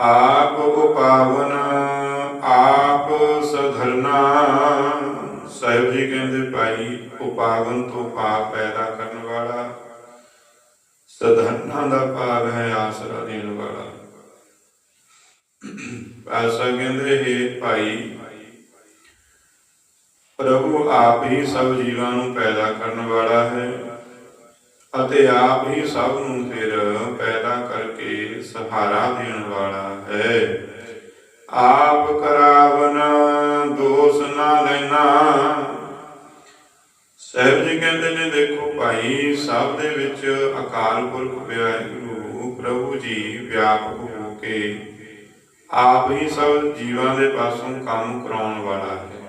ਆਪ ਉਪਾਵਨ, ਆਪ ਸਧਰਨਾ ਸਾਹਿਬ ਜੀ ਕਹਿੰਦੇ, ਭਾਈ, ਉਪਾਵਨ ਤੋਂ ਪਾਪ ਪੈਦਾ ਕਰਨ ਵਾਲਾ, ਸਧਰਨਾ ਦਾ ਭਾਵ ਹੈ ਆਸਰਾ ਦੇਣ ਵਾਲਾ। ਆਸਾ ਕਹਿੰਦੇ, ਹੈ ਭਾਈ, ਪ੍ਰਭੂ ਆਪ ਹੀ ਸਭ ਜੀਵਾਂ ਨੂੰ ਪੈਦਾ ਕਰਨ ਵਾਲਾ ਹੈ ਅਤੇ ਆਪ ਹੀ ਸਭ ਨੂੰ ਫਿਰ ਪੈਦਾ ਕਰਕੇ ਸਹਾਰਾ ਦੇਣ ਵਾਲਾ ਹੈ। ਆਪ ਕਰਾਵਨ ਦੋਸ ਨਾ ਲੈਣਾ। ਸਾਹਿਬ ਜੀ ਕਹਿੰਦੇ ਨੇ, ਦੇਖੋ ਭਾਈ, ਸਭ ਦੇ ਵਿੱਚ ਅਕਾਲ ਪੁਰਖ ਵਾਹਿਗੁਰੂ ਪ੍ਰਭੂ ਜੀ ਵਿਆਪਕ ਹੋ ਕੇ ਆਪ ਹੀ ਸਭ ਜੀਵਾਂ ਦੇ ਪਾਸੋਂ ਕੰਮ ਕਰਾਉਣ ਵਾਲਾ ਹੈ।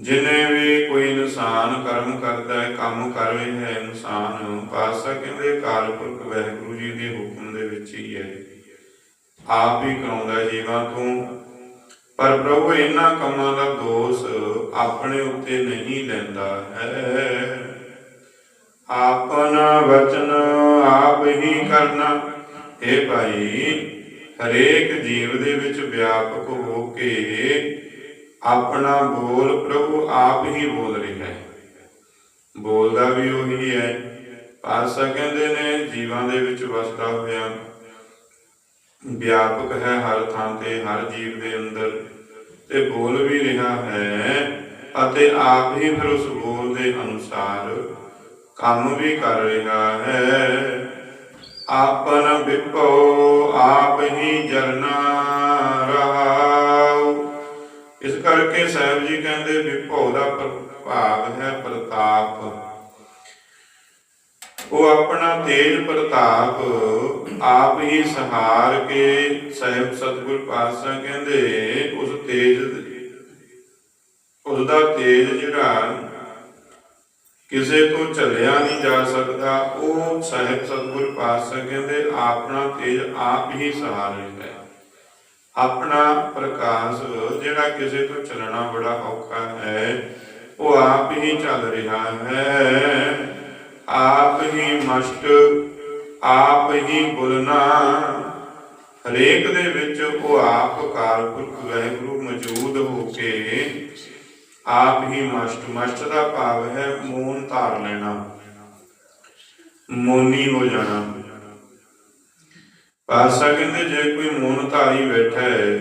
ਜਿਨੇ ਵੀ ਕੋਈ ਇਨਸਾਨ ਕਰਮ ਕਰਦਾ ਹੈ, ਕੰਮ ਕਰ ਰਿਹਾ ਹੈ, ਇਨਸਾਨ ਪਾਸਾ ਕਹਿੰਦੇ ਅਕਾਲ ਪੁਰਖ ਵਾਹਿਗੁਰੂ ਜੀ ਦੇ ਹੁਕਮ ਦੇ ਵਿੱਚ ਹੀ ਹੈ। ਆਪ ਹੀ ਕਰਾਉਂਦਾ ਜੀਵਾਂ ਤੋਂ। ਪਰ ਪ੍ਰਭੂ, ਇਹਨਾਂ ਕੰਮਾਂ ਦਾ ਦੋਸ਼ ਆਪਣੇ ਉੱਤੇ ਨਹੀਂ ਲੈਂਦਾ ਹੈ। ਆਪਣਾ ਵਚਨ ਆਪ ਹੀ ਕਰਨਾ। ਇਹ ਭਾਈ, ਹਰੇਕ ਜੀਵ ਦੇ ਵਿੱਚ ਵਿਆਪਕ ਹੋ ਕੇ ਆਪਣਾ ਬੋਲ ਪ੍ਰਭੂ ਆਪ ਹੀ ਬੋਲ ਰਿਹਾ ਹੈ। ਬੋਲਦਾ ਵੀ ਉਹੀ ਹੈ। ਪਾਸਾ ਕਹਿੰਦੇ ਨੇ ਜੀਵਾਂ ਦੇ ਵਿੱਚ ਵਸਦਾ ਹੋਇਆ। ਵਿਆਪਕ ਹੈ ਹਰ ਥਾਂ ਤੇ, ਹਰ ਜੀਵ ਦੇ ਅੰਦਰ। ਤੇ ਬੋਲ ਵੀ ਰਿਹਾ ਹੈ ਅਤੇ ਆਪ ਹੀ ਫਿਰ ਉਸ ਬੋਲ ਦੇ ਅਨੁਸਾਰ ਕੰਮ ਵੀ ਕਰ ਰਿਹਾ ਹੈ। ਆਪਨ ਵਿਪੋ ਆਪ ਹੀ ਜਰਨਾ ਕਰਕੇ ਸਾਹਿਬ ਜੀ ਕਹਿੰਦੇ ਵਿਭੋ ਦਾ ਭਾਵ ਹੈ ਪ੍ਰਤਾਪ। ਉਹ ਆਪਣਾ ਤੇਜ ਪ੍ਰਤਾਪ ਆਪ ਹੀ ਸਹਾਰ ਕੇ ਸਾਹਿਬ ਸਤਿਗੁਰ ਪਾਤਸ਼ਾਹ ਕਹਿੰਦੇ, ਉਸ ਤੇਜ ਉਸ ਦਾ ਤੇਜ ਜਿਹੜਾ ਕਿਸੇ ਤੋਂ ਝੱਲਿਆ ਨਹੀਂ ਜਾ ਸਕਦਾ, ਉਹ ਸਾਹਿਬ ਸਤਿਗੁਰ ਪਾਤਸ਼ਾਹ ਕਹਿੰਦੇ, ਆਪਣਾ ਤੇਜ ਆਪ ਹੀ ਸਹਾਰ ਲੈਂਦਾ ਹੈ ਆਪਣਾ ਪ੍ਰਕਾਸ਼, ਜਿਹੜਾ ਕਿਸੇ ਤੋਂ ਚੱਲਣਾ ਬੜਾ ਔਖਾ ਹੈ, ਉਹ ਆਪ ਹੀ ਚੱਲ ਰਿਹਾ ਹੈ। ਆਪ ਹੀ ਮਸ਼ਕ ਆਪ ਹੀ ਬੁਲਨਾ ਹਰੇਕ ਦੇ ਵਿੱਚ ਉਹ ਆਪ ਕਾਲ ਪੁਰਖ ਮੌਜੂਦ ਹੋ ਕੇ ਆਪ ਹੀ ਮਸਤ ਮਸਤ ਦਾ ਭਾਵ ਹੈ ਮੂਨ ਧਾਰ ਲੈਣਾ, ਮੋਨੀ ਹੋ ਜਾਣਾ। ਪਾਸਾ ਕਹਿੰਦੇ, ਜੇ ਕੋਈ ਮੂਨ ਧਾਰੀ ਬੈਠਾ ਹੈ,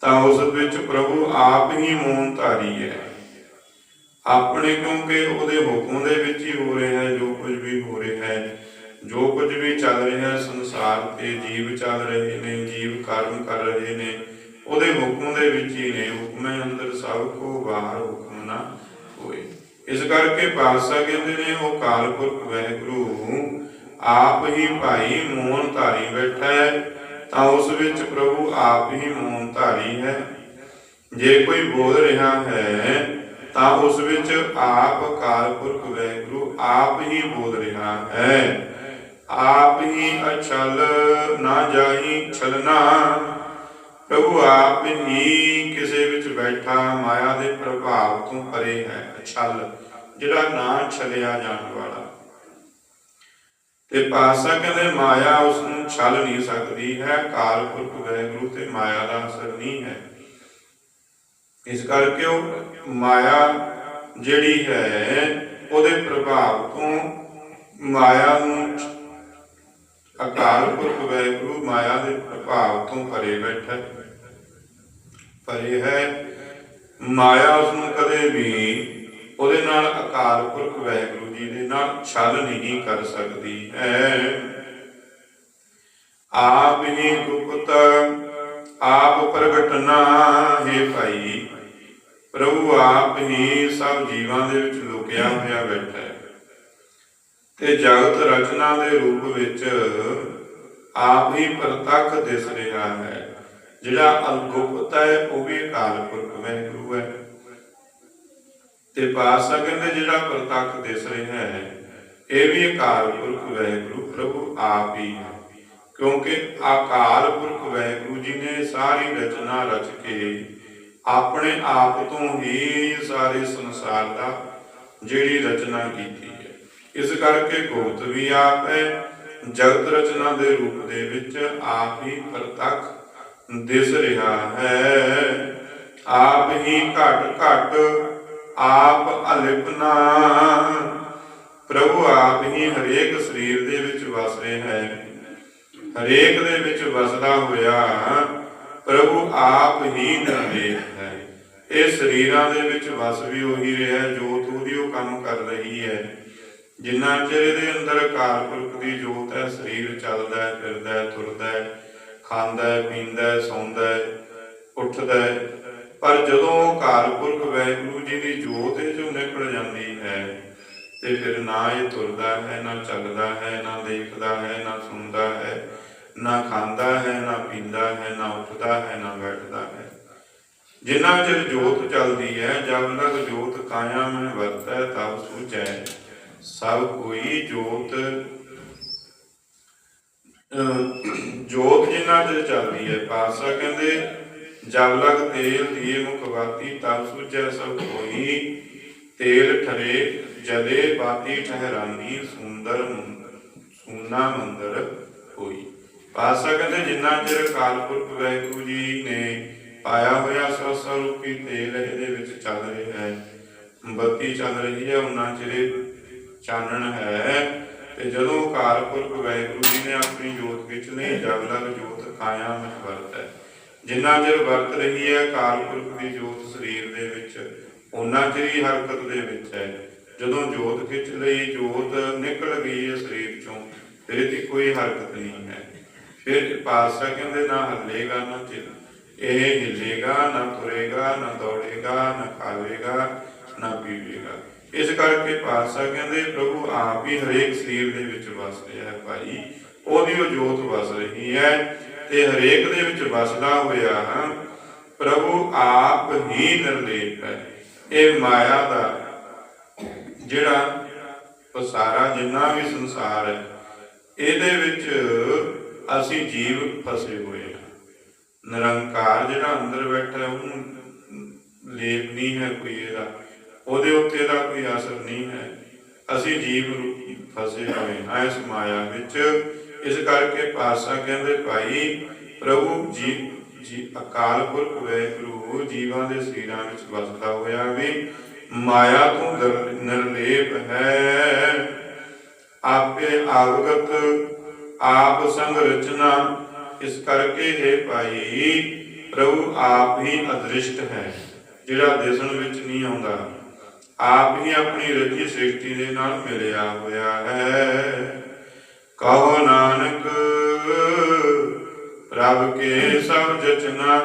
ਤਾਂ ਉਸ ਵਿੱਚ ਪ੍ਰਭੂ ਆਪ ਹੀ ਮੂਨ ਧਾਰੀ ਹੈ। ਆਪਣੇ ਕਿਉਂਕਿ ਉਹਦੇ ਹੁਕਮ ਦੇ ਵਿੱਚ ਹੀ ਹੋ ਰਿਹਾ ਹੈ, ਜੋ ਕੁਝ ਵੀ ਹੋ ਰਿਹਾ ਹੈ, ਜੋ ਕੁਝ ਵੀ ਚੱਲ ਰਿਹਾ ਹੈ, ਸੰਸਾਰ ਤੇ ਜੀਵ ਚੱਲ ਰਹੇ ਨੇ, ਜੀਵ ਕਰਮ ਕਰ ਰਹੇ ਨੇ, ਉਹਦੇ ਹੁਕਮ ਦੇ ਵਿੱਚ ਹੀ ਨੇ। ਹੁਕਮੇ ਅੰਦਰ ਸਭ ਕੋ, ਬਾਹਰ ਹੁਕਮ ਨਾ ਹੋਏ। ਇਸ ਕਰਕੇ ਪਾਤਸ਼ਾਹ ਕਹਿੰਦੇ ਨੇ, ਉਹ ਕਾਲਪੁਰਖ ਵਾਹਿਗੁਰੂ ਆਪ ਹੀ ਭਾਈ ਮੋਹਨ ਧਾਰੀ ਬੈਠਾ ਹੈ, ਤਾਂ ਉਸ ਵਿੱਚ ਪ੍ਰਭੂ ਆਪ ਹੀ ਮੋਹਨ ਧਾਰੀ ਹੈ। ਜੇ ਕੋਈ ਬੋਲ ਰਿਹਾ ਹੈ, ਤਾਂ ਉਸ ਵਿੱਚ ਆਪ ਕਾਲਪੁਰਖ ਵਾਹਿਗੁਰੂ ਆਪ ਹੀ ਬੋਲ ਰਿਹਾ ਹੈ। ਆਪ ਹੀ ਅਛਲ ਨਾ ਜਾਈ ਛਲਨਾ, ਪ੍ਰਭੂ ਆਪ ਹੀ ਕਿਸੇ ਵਿੱਚ ਬੈਠਾ, ਮਾਇਆ ਦੇ ਪ੍ਰਭਾਵ ਤੋਂ ਪਰੇ ਹੈ ਅਛਲ, ਜਿਹੜਾ ਨਾ ਛਲਿਆ ਜਾਣ ਵਾਲਾ। ਤੇ ਪਾਸਾ ਕਹਿੰਦੇ ਮਾਇਆ ਉਸ ਨੂੰ ਛਲ ਨਹੀਂ ਸਕਦੀ, ਹੈ ਕਾਲ ਪੁਰਖ ਵਾਹਿਗੁਰੂ ਤੇ ਮਾਇਆ ਦਾ ਅਸਰ ਨਹੀਂ ਹੈ ਇਸ ਕਰਕੇ ਉਹ ਮਾਇਆ ਜਿਹੜੀ ਹੈ, ਉਹਦੇ ਪ੍ਰਭਾਵ ਤੋਂ ਮਾਇਆ ਨੂੰ ਅਕਾਲ ਪੁਰਖ ਵਾਹਿਗੁਰੂ ਮਾਇਆ ਦੇ ਪ੍ਰਭਾਵ ਤੋਂ ਪਰੇ ਬੈਠਾ ਹੈ। ਪਰੇ ਹੈ ਮਾਇਆ ਉਸ ਨੂੰ ਕਦੇ ਵੀ ਉਹਦੇ ਨਾਲ ਅਕਾਲ ਪੁਰਖ ਵਾਹਿਗੁਰੂ ਜੀ ਦੇ ਨਾਲ ਛਲ ਨਹੀਂ ਕਰ ਸਕਦੀ। ਹੈ ਆਪ ਹੀ ਗੁਪਤ, ਆਪ ਪ੍ਰਗਟਨਾ ਹੈ ਭਾਈ। ਪ੍ਰਭੂ ਆਪ ਹੀ ਸਭ ਜੀਵਾਂ ਦੇ ਵਿੱਚ ਲੁਕਿਆ ਹੋਇਆ ਬੈਠਾ ਹੈ। ਤੇ ਜਗਤ ਰਚਨਾ ਦੇ ਰੂਪ ਵਿੱਚ ਆਪ ਹੀ ਪ੍ਰਤੱਖ ਦਿਸ ਰਿਹਾ ਹੈ। ਜਿਹੜਾ ਅਲਗੁਪਤ ਹੈ, ਉਹ ਵੀ ਅਕਾਲ ਪੁਰਖ ਵਾਹਿਗੁਰੂ ਹੈ। ਤੇ ਪਾਸਾ ਕਹਿੰਦੇ ਜਿਹੜਾ ਪ੍ਰਤੱਖ ਦਿਸ ਰਿਹਾ ਹੈ, ਇਹ ਵੀ ਅਕਾਲ ਪੁਰਖ ਵਾਹਿਗੁਰੂ ਪ੍ਰਭੂ ਆਪ ਹੀ ਹੈ ਕਿਉਂਕਿ ਅਕਾਲ ਪੁਰਖ ਵਾਹਿਗੁਰੂ ਜੀ ਨੇ ਸਾਰੀ ਰਚਨਾ ਰਚ ਕੇ ਆਪਣੇ ਆਪ ਤੋਂ ਹੀ ਸਾਰੇ ਸੰਸਾਰ ਦਾ ਜਿਹੜੀ ਰਚਨਾ ਕੀਤੀ ਹੈ। ਇਸ ਕਰਕੇ ਗੁਪਤ ਵੀ ਆਪ ਹੈ, ਜਗਤ ਰਚਨਾ ਦੇ ਰੂਪ ਦੇ ਵਿੱਚ ਆਪ ਹੀ ਪ੍ਰਤੱਖ ਦਿਸ ਰਿਹਾ ਹੈ। ਆਪ ਹੀ ਘਟ ਘਟ ਆਪ ਅਲਿਪਨਾ ਪ੍ਰਭੂ ਆਪ ਹੀ ਹਰੇਕ ਸਰੀਰ ਦੇ ਵਿੱਚ ਵਸ ਰਿਹਾ ਹੈ। ਹਰੇਕ ਦੇ ਵਿੱਚ ਵਸਦਾ ਹੋਇਆ ਪ੍ਰਭੂ ਆਪ ਹੀ ਨਿਰਲੇਪ ਹੈ। ਇਹ ਸਰੀਰਾਂ ਦੇ ਵਿੱਚ ਵਸ ਵੀ ਉਹੀ ਰਿਹਾ ਜੋਤ ਉਹਦੀ ਉਹ ਕੰਮ ਕਰ ਰਹੀ ਹੈ। ਜਿੰਨਾ ਚਿਰ ਇਹਦੇ ਅੰਦਰ ਅਕਾਲ ਪੁਰਖ ਦੀ ਜੋਤ ਹੈ, ਸਰੀਰ ਚੱਲਦਾ ਹੈ, ਫਿਰਦਾ ਹੈ, ਤੁਰਦਾ ਹੈ, ਖਾਂਦਾ ਹੈ, ਪੀਂਦਾ ਹੈ, ਸੌਂਦਾ ਹੈ, ਉੱਠਦਾ ਹੈ ਪਰ ਜਦੋਂ ਅਕਾਲ ਪੁਰਖ ਵਾਹਿਗੁਰੂ ਜੀ ਦੀ ਜੋਤ ਇਹ ਚੋਂ ਨਿਕਲ ਜਾਂਦੀ ਹੈ, ਤੇ ਫਿਰ ਨਾ ਇਹ ਤੁਰਦਾ ਹੈ, ਨਾ ਚੱਲਦਾ ਹੈ, ਨਾ ਦੇਖਦਾ ਹੈ, ਨਾ ਸੁਣਦਾ ਹੈ, ਨਾ ਖਾਂਦਾ ਹੈ, ਨਾ ਪੀਂਦਾ ਹੈ, ਨਾ ਉੱਠਦਾ ਹੈ, ਨਾ ਬੈਠਦਾ ਹੈ। ਜਿੰਨਾ ਚਿਰ ਜੋਤ ਚੱਲਦੀ ਹੈ, ਜਦ ਤੱਕ ਜੋਤ ਕਾਇਆ ਮੈਂ ਵਰਤੈ ਤਬ ਸੂਝੈ। ਸਭ ਕੋਈ ਜੋਤ ਜੋਤ ਜਿੰਨਾ ਚਿਰ ਚੱਲਦੀ ਹੈ, ਪਾਤਸ਼ਾਹ ਕਹਿੰਦੇ ਜਬ ਲਗ ਤੇਲ ਦੀਏ ਮੁਖ ਬਾਤੀ ਤਬ ਸੂਝੈ ਸਭ ਕੋਈ ਤੇਲ ਠਰੇ ਜਦੇ ਬਾਤੀ ਠਹਿਰਾਨੀ ਸੁੰਦਰ ਸੂਨਾ ਮੰਦਰ ਹੋਈ। ਪਾਸਾ ਕਹਿੰਦੇ ਜਿੰਨਾ ਚਿਰ ਅਕਾਲ ਪੁਰਖ ਜੀ ਨੇ ਪਾਇਆ ਹੋਇਆ ਸਵਸਾ ਰੂਪੀ ਤੇਲ ਇਹਦੇ ਵਿੱਚ ਚੱਲ ਰਿਹਾ ਹੈ। ਬੱਤੀ ਚੱਲ ਰਹੀ ਹੈ, ਉਹਨਾਂ ਚਿਰ ਚਾਨਣ ਹੈ। ਤੇ ਜਦੋਂ ਅਕਾਲ ਪੁਰਖ ਵਾਹਿਗੁਰੂ ਜੀ ਨੇ ਆਪਣੀ ਜੋਤ ਵਿੱਚ ਨਹੀਂ ਜਬ ਲਗ ਜੋਤ ਖਾਇਆ ਮੈਂ ਵਰਤ। ਜਿੰਨਾ ਚਿਰ ਵਰਤ ਰਹੀ ਹੈ ਕਾਲ ਪੁਰਖ ਦੀ ਜੋਤ ਸਰੀਰ ਦੇ ਵਿੱਚ ਉਹਨਾਂ ਚਿਰ ਹੀ ਹਰਕਤ ਦੇ ਵਿੱਚ ਹੈ। ਜਦੋਂ ਜੋਤ ਖਿੱਚ ਲਈ, ਜੋਤ ਨਿਕਲ ਗਈ ਹੈ ਸਰੀਰ ਚੋਂ, ਫਿਰ ਇਹਦੀ ਕੋਈ ਹਰਕਤ ਨਹੀਂ ਹੈ। ਫਿਰ ਪਾਤਸ਼ਾਹ ਕਹਿੰਦੇ, ਨਾ ਹੱਲੇਗਾ, ਨਾ ਚਿਲ। ਇਹ ਹਿੱਲੇਗਾ, ਨਾ ਤੁਰੇਗਾ, ਨਾ ਦੌੜੇਗਾ, ਨਾ ਖਾਵੇਗਾ, ਨਾ ਪੀਵੇਗਾ। ਇਸ ਕਰਕੇ ਪਾਤਸ਼ਾਹ ਕਹਿੰਦੇ, ਪ੍ਰਭੂ ਆਪ ਹੀ ਹਰੇਕ ਸਰੀਰ ਦੇ ਵਿੱਚ ਵਸ ਰਿਹਾ ਹੈ ਭਾਈ। ਉਹਦੀ ਉਹ ਜੋਤ ਵਸ ਰਹੀ ਹੈ। ਤੇ ਹਰੇਕ ਦੇ ਵਿੱਚ ਵਸਦਾ ਹੋਇਆ ਪ੍ਰਭੂ ਆਪ ਹੀ ਨਿਰਲੇਪ ਹੈ। ਇਹ ਮਾਇਆ ਦਾ ਜਿਹੜਾ ਪਸਾਰਾ ਜਿੰਨਾ ਵੀ ਸੰਸਾਰ ਹੈ, ਇਹਦੇ ਵਿੱਚ ਅਸੀਂ ਜੀਵ ਫਸੇ ਹੋਏ ਹਾਂ। ਨਿਰੰਕਾਰ ਜਿਹੜਾ ਅੰਦਰ ਬੈਠਾ ਉਹਨੂੰ ਲੇਪ ਨਹੀਂ ਹੈ ਕੋਈ ਇਹਦਾ। ਉਹਦੇ ਉੱਤੇ ਦਾ ਕੋਈ ਅਸਰ ਨਹੀਂ ਹੈ। ਅਸੀਂ ਜੀਵ ਰੂਪੀ ਫਸੇ ਹੋਏ ਹਾਂ, ਇਸ ਮਾਇਆ ਵਿੱਚ। ਇਸ ਕਰਕੇ ਪਾਤਸ਼ਾਹ ਕਹਿੰਦੇ, ਭਾਈ, ਪ੍ਰਭੂ ਜੀ ਜੀ ਅਕਾਲ ਪੁਰਖ ਵਾਹਿਗੁਰੂ, ਜੀਵਾਂ ਦੇ ਸਰੀਰਾਂ ਵਿੱਚ ਵਸਦਾ ਹੋਇਆ ਵੀ ਮਾਇਆ ਤੋਂ ਨਿਰਲੇਪ ਹੈ। ਆਪੇ ਆਵਗਤ, ਆਪ ਸੰਗ ਰਚਨਾ, ਇਸ ਕਰਕੇ ਹੈ ਭਾਈ, ਪ੍ਰਭੂ ਆਪ ਹੀ ਅਦ੍ਰਿਸ਼ਟ ਹੈ, ਜਿਹੜਾ ਦਿਸਣ ਵਿੱਚ ਨਹੀਂ ਆਉਂਦਾ। ਆਪ ਹੀ ਆਪਣੀ ਰਚੀ ਸ੍ਰਿਸ਼ਟੀ ਦੇ ਨਾਲ ਮਿਲਿਆ ਹੋਇਆ ਹੈ। ਕਹੋ ਨਾਨਕ, ਪ੍ਰਭ ਕੇ ਸਭ ਜਚਨਾ,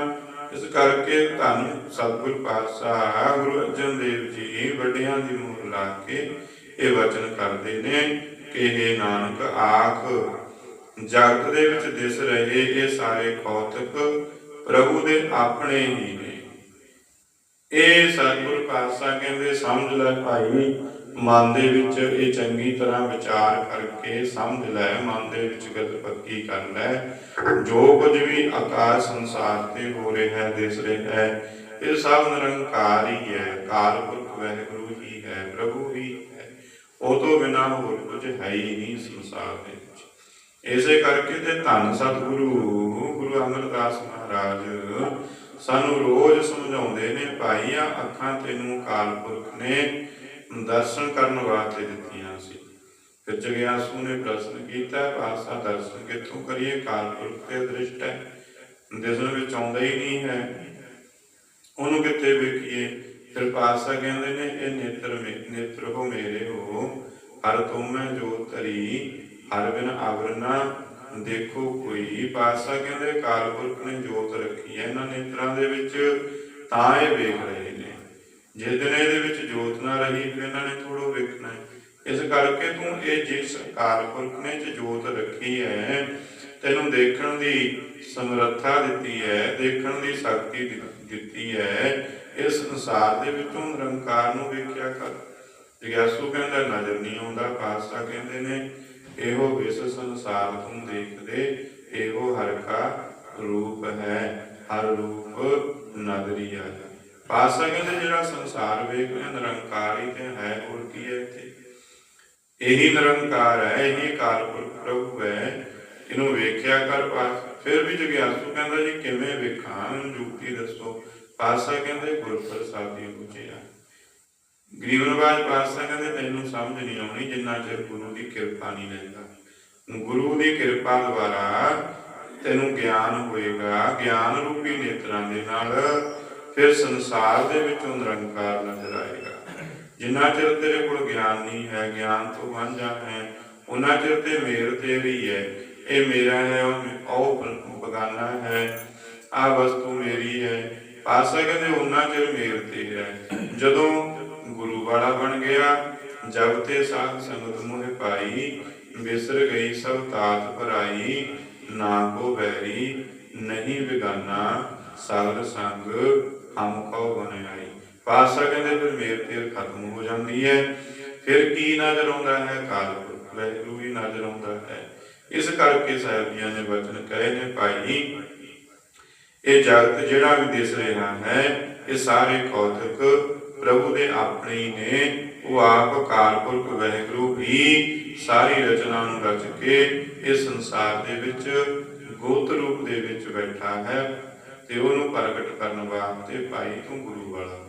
ਇਸ ਕਰਕੇ ਧੰਨ ਸਤਿਗੁਰ ਪਾਤਸ਼ਾਹ, ਗੁਰੂ ਅਰਜਨ ਦੇਵ ਜੀ, ਵੱਡਿਆਂ ਦੀ ਮੋਹਰ ਲਾ ਕੇ ਇਹ ਵਚਨ ਕਰਦੇ ਨੇ ਕਿ ਇਹ ਨਾਨਕ, ਆਖ, ਜਗਤ ਦੇ ਵਿੱਚ ਦਿਸ ਰਹੇ ਇਹ ਸਾਰੇ ਕੌਤਕ ਪ੍ਰਭੂ ਦੇ ਆਪਣੇ ਹੀ ਨੇ। ਇਹ ਸਤਿਗੁਰ ਪਾਤਸ਼ਾਹ ਕਹਿੰਦੇ, ਸਮਝ ਲੈ ਭਾਈ ਮਨ ਦੇ ਵਿੱਚ ਇਹ ਚੰਗੀ ਤਰ੍ਹਾਂ ਵਿਚਾਰ ਕਰਕੇ ਸਮਝ ਲੈ, ਮਨ ਦੇ ਵਿੱਚ ਗੱਲ ਪੱਕੀ ਕਰ ਲੈ। ਜੋ ਕੁਝ ਵੀ ਆਕਾਸ਼ ਸੰਸਾਰ ਤੇ ਹੋ ਰਿਹਾ ਹੈ ਦਿਸ ਰਿਹਾ ਹੈ, ਇਹ ਸਭ ਨਿਰੰਕਾਰ ਹੀ ਹੈ। ਕਾਲ ਪੁਰਖ ਹੀ ਹੈ, ਪ੍ਰਭੂ ਹੀ ਹੈ। ਉਹ ਤੋਂ ਬਿਨਾਂ ਹੋਰ ਕੁਝ ਹੈ ਹੀ ਨਹੀਂ ਸੰਸਾਰ ਦੇ ਵਿੱਚ। ਇਸੇ ਕਰਕੇ ਤੇ ਧੰਨ ਸਤਿਗੁਰੂ, ਗੁਰੂ ਅਮਰਦਾਸ ਮਹਾਰਾਜ, ਸਾਨੂੰ ਰੋਜ਼ ਸਮਝਾਉਂਦੇ ਨੇ ਭਾਈ ਅੱਖਾਂ ਤੈਨੂੰ ਕਾਲ ਪੁਰਖ ਨੇ ਦਰਸ਼ਨ ਕਰਨ ਵਾਸਤੇ ਦਿੱਤੀਆਂ ਸੀ। ਫਿਰ ਜਗਿਆਸੂ ਨੇ ਪ੍ਰਸ਼ਨ ਕੀਤਾ ਪਾਸਾ ਦਰਸ਼ਨ ਕਿੱਥੋਂ ਕਰੀਏ? ਕਾਲ ਤੇ ਦ੍ਰਿਸ਼ਟ ਹੈ। ਦਿਸਣ ਵਿੱਚ ਆਉਂਦਾ ਹੀ ਨਹੀਂ ਹੈ। ਉਹਨੂੰ ਕਿੱਥੇ ਵੇਖੀਏ? ਫਿਰ ਪਾਸਾ ਕਹਿੰਦੇ ਨੇ, ਇਹ ਨੇਤਰ ਨੇਤਰ ਹੋ ਮੇਰੇ ਹੋ। ਹਰ ਤੁਮੈ ਜੋ ਤਰੀ ਹਰ ਬਿਨ ਆਵਰਨਾ ਦੇਖੋ ਕੋਈ। ਪਾਤਸ਼ਾਹ ਕਹਿੰਦੇ ਕਾਲ ਪੁਰਖ ਨੇ ਜੋਤ ਰੱਖੀ ਹੈ ਇਹਨਾਂ ਨੇਤਰਾਂ ਦੇ ਵਿੱਚ, ਤਾਂ ਇਹ ਵੇਖ ਰਹੇ ਜਿਸ ਦਿਨ ਇਹਦੇ ਵਿੱਚ ਜੋਤ ਨਾ ਰਹੀ, ਫਿਰ ਇਹਨਾਂ ਨੇ ਥੋੜੋ ਵੇਖਣਾ ਹੈ। ਇਸ ਕਰਕੇ ਤੂੰ ਇਹ ਜਿਸ ਕਾਲ ਪੁਰਖ ਨੇ ਚ ਜੋਤ ਰੱਖੀ ਹੈ, ਤੈਨੂੰ ਦੇਖਣ ਦੀ ਸਮਰੱਥਾ ਦਿੱਤੀ ਹੈ, ਦੇਖਣ ਦੀ ਸ਼ਕਤੀ ਦਿੱਤੀ ਹੈ, ਇਸ ਸੰਸਾਰ ਦੇ ਵਿੱਚੋਂ ਨਿਰੰਕਾਰ ਨੂੰ ਵੇਖਿਆ ਕਰ। ਜਿਗਿਆਸੂ ਕਹਿੰਦਾ, ਨਜ਼ਰ ਨਹੀਂ ਆਉਂਦਾ ਪਾਤਸ਼ਾਹ ਕਹਿੰਦੇ ਨੇ, ਇਹੋ ਇਸ ਸੰਸਾਰ ਨੂੰ ਦੇਖਦੇ, ਇਹੋ ਹਰ ਕਾ ਰੂਪ ਹੈ, ਹਰ ਰੂਪ ਨਦਰੀਆ ਪਾਤਸ਼ਾਹ ਕਹਿੰਦੇ ਜਿਹੜਾ ਸੰਸਾਰ ਵੇਖ ਰਿਹਾ, ਨਿਰੰਕਾਰ ਤੇ ਹੈ, ਹੋਰ ਕੀ ਹੈ ਇੱਥੇ? ਇਹੀ ਨਿਰੰਕਾਰ ਹੈ, ਇਹੀ ਅਕਾਲ ਪੁਰਖ ਪ੍ਰਭੂ ਹੈ, ਇਹਨੂੰ ਵੇਖਿਆ ਕਰ ਪਾਸ। ਫਿਰ ਵੀ ਜਗਿਆਸੂ ਕਹਿੰਦਾ ਜੀ, ਕਿਵੇਂ ਵੇਖਾਂ? ਜੁਗਤੀ ਦੱਸੋ। ਪਾਸਾ ਕਹਿੰਦੇ ਗੁਰ ਪ੍ਰਸਾਦੀ ਪੁੱਛਿਆ ਗਰੀਬ ਨਵਾਜ ਕਹਿੰਦੇ, ਤੈਨੂੰ ਸਮਝ ਨਹੀਂ ਆਉਣੀ, ਜਿੰਨਾ ਚਿਰ ਗੁਰੂ ਦੀ ਕਿਰਪਾ ਨਹੀਂ ਲੈਂਦਾ ਗੁਰੂ ਦੀ ਕਿਰਪਾ ਦੁਆਰਾ ਤੈਨੂੰ ਗਿਆਨ ਹੋਏਗਾ, ਗਿਆਨ ਰੂਪੀ ਨੇਤਰਾਂ ਦੇ ਨਾਲ ਫਿਰ ਸੰਸਾਰ ਦੇ ਵਿੱਚੋਂ ਨਿਰੰਕਾਰ ਨਜ਼ਰ ਆਏਗਾ ਜਿੰਨਾ ਚਿਰ ਤੇਰੇ ਕੋਲ ਗਿਆਨ ਨਹੀਂ ਹੈ, ਗਿਆਨ ਤੋਂ ਵਾਂਝਾ ਹੈ। ਉਹਨਾਂ ਚਿਰ ਤੇ ਮੇਰ ਤੇਰੀ ਹੈ। ਇਹ ਮੇਰਾ ਹੈ, ਉਹ ਬਗਾਨਾ ਹੈ। ਆ ਵਸਤੂ ਮੇਰੀ ਹੈ। ਪਾਸਾ ਕਹਿੰਦੇ ਉਹਨਾਂ ਚਿਰ ਮੇਰ ਤੇਰਾ ਜਦੋਂ ਗੁਰੂ ਵਾਲਾ ਬਣ ਗਿਆ ਜਗ ਤੇ ਸਾਧ ਸੰਗਤ ਮੋਹਿ ਪਾਈ, ਬਿਸਰ ਗਈ, ਸਭ ਤਾਤ ਭਰਾਈ, ਨਾ ਕੋ ਬੈਰੀ, ਨਹੀਂ ਵਿਗਾਨਾ ਸਾਗਰ ਸੰਗ ਹਮ ਕਉ ਬਨ ਆਈ ਪਾਸਾ ਕਹਿੰਦੇ ਫਿਰ ਮੇਰ ਤੇਰ ਖਤਮ ਹੋ ਜਾਂਦੀ ਹੈ। ਫਿਰ ਕੀ ਨਜ਼ਰ ਆਉਂਦਾ ਹੈ? ਕਾਲ ਪੁਰਖ ਹੀ ਨਜ਼ਰ ਆਉਂਦਾ ਹੈ। ਇਸ ਕਰਕੇ ਸਾਹਿਬ ਜੀਆਂ ਨੇ ਬਚਨ ਕਹੇ ਨੇ, ਭਾਈ, ਇਹ ਜਗਤ ਜਿਹੜਾ ਵੀ ਦਿਸ ਰਿਹਾ ਹੈ, ਇਹ ਸਾਰੇ ਕੌਤਕ ਪ੍ਰਭੂ ਦੇ ਆਪਣੇ ਹੀ ਨੇ। ਉਹ ਆਪ ਕਾਲਪੁਰਖ, ਵਹਿਗੁਰੂ ਹੀ ਸਾਰੀ ਰਚਨਾ ਨੂੰ ਰਚ ਕੇ ਇਸ ਸੰਸਾਰ ਦੇ ਵਿੱਚ ਗੋਤ ਰੂਪ ਦੇ ਵਿੱਚ ਬੈਠਾ ਹੈ। ਤੇ ਉਹਨੂੰ ਪ੍ਰਗਟ ਕਰਨ ਵਾਸਤੇ ਭਾਈ ਤੂੰ ਗੁਰੂ ਵਾਲਾ।